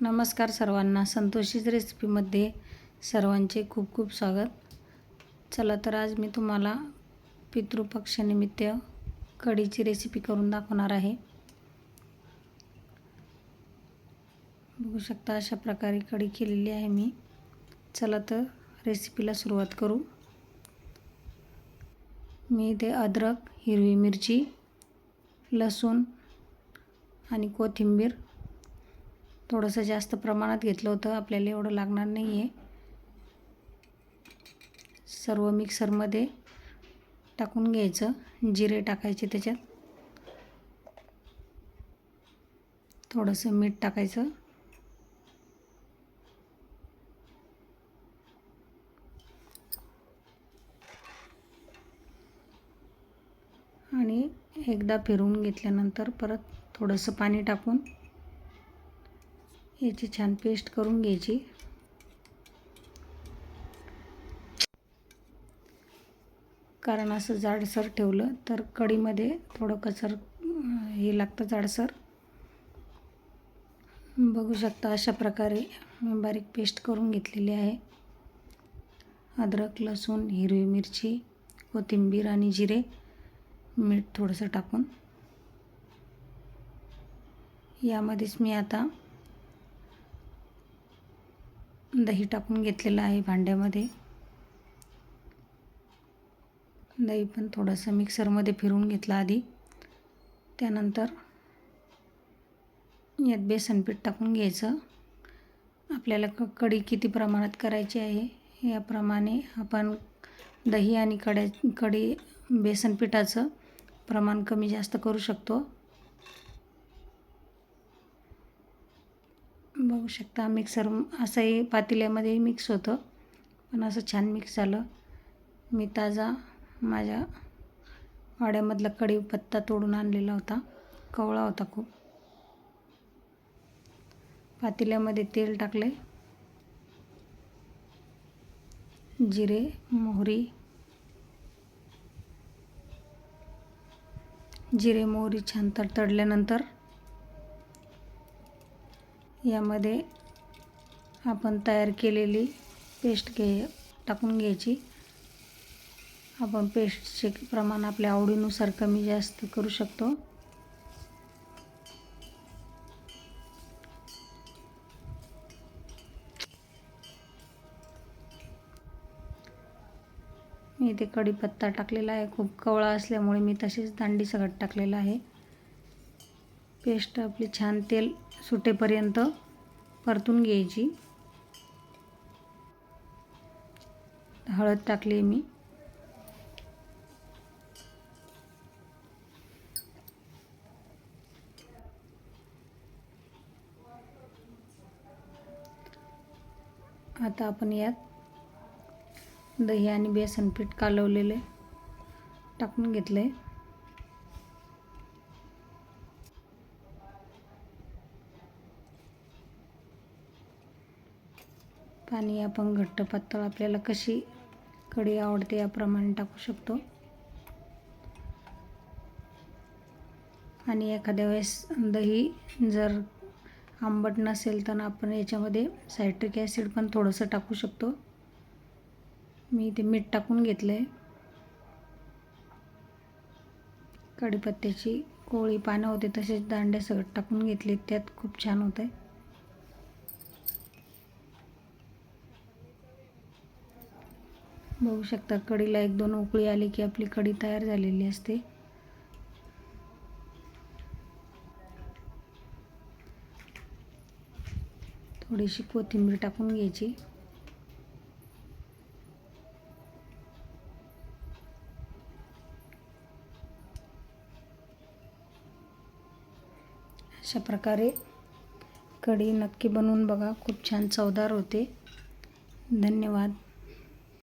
नमस्कार सर्वांना. संतोषीच रेसिपीमध्ये सर्वांचे खूप खूप स्वागत. चला तर आज मी तुम्हाला पितृपक्षनिमित्त कढीची रेसिपी करून दाखवणार आहे. बघू शकता अशा प्रकारे कढी केलेली आहे मी. चला तर रेसिपीला सुरुवात करू. मी इथे अद्रक हिरवी मिरची लसूण आणि कोथिंबीर थोडंसं जास्त प्रमाणात घेतलं होतं. आपल्याला एवढं लागणार नाही आहे सर्व मिक्सरमध्ये टाकून घ्यायचं. जिरे टाकायचे त्याच्यात. थोडंसं मीठ टाकायचं. आणि एकदा फिरवून घेतल्यानंतर परत थोडंसं पाणी टाकून याची छान पेस्ट करून घ्यायची. कारण असं जाडसर ठेवलं तर कढीमध्ये थोडं कचर हे लागतं जाडसर. बघू शकता अशा प्रकारे मी बारीक पेस्ट करून घेतलेली आहे. अद्रक लसूण हिरवी मिरची कोथिंबीर आणि जिरे मीठ थोडंसं टाकून. यामध्येच मी आता दही टाकून घेतलेलं आहे भांड्यामध्ये. दही पण थोडंसं मिक्सरमध्ये फिरवून घेतलं आधी. त्यानंतर यात बेसन पीठ टाकून घ्यायचं. आपल्याला क कढी किती प्रमाणात करायची आहे याप्रमाणे आपण दही आणि कड्या कढी बेसन पिठाचं प्रमाण कमी जास्त करू शकतो. बघू शकता. मिक्सर असंही पातेल्यामध्येही मिक्स होतं. पण असं छान मिक्स झालं. मी ताजा माझ्या वाड्यामधला कढीपत्ता तोडून आणलेला होता. कवळा होता खूप. पातेल्यामध्ये तेल टाकले. जिरे मोहरी. जिरे मोहरी छान तडतडल्यानंतर यामध्ये आपण तयार केलेली पेस्ट घे टाकून घ्यायची. आपण पेस्टचे प्रमाण आपल्या आवडीनुसार कमी जास्त करू शकतो. मी इथे कढीपत्ता टाकलेला आहे. खूप कवळा असल्यामुळे मी तशीच दांडी सगट टाकलेला आहे. पेस्ट आपली छान तेल सुटेपर्यंत परतून घ्यायची. हळद टाकली मी. आता आपण यात दही आणि बेसन पीठ कालवलेले टाकून घेतलं आहे पाणी आपण घट्ट पातळ आपल्याला कशी कढी आवडते याप्रमाणे टाकू शकतो. आणि एखाद्या वेळेस दही जर आंबट नसेल तर आपण याच्यामध्ये सायट्रिक ॲसिड पण थोडंसं टाकू शकतो. मी ते मीठ टाकून घेतलं आहे कढीपत्त्याची कोळी पानं होते तसेच दांड्या सगळं टाकून घेतले त्यात खूप छान होतं बघू शकता कढीला एक दोन उकळी आली की आपली कढी तयार झालेली असते. थोडीशी कोथिंबीर टाकून घ्यायची. अशा प्रकारे कढी नक्की बनवून बघा. खूप छान चवदार होते. धन्यवाद.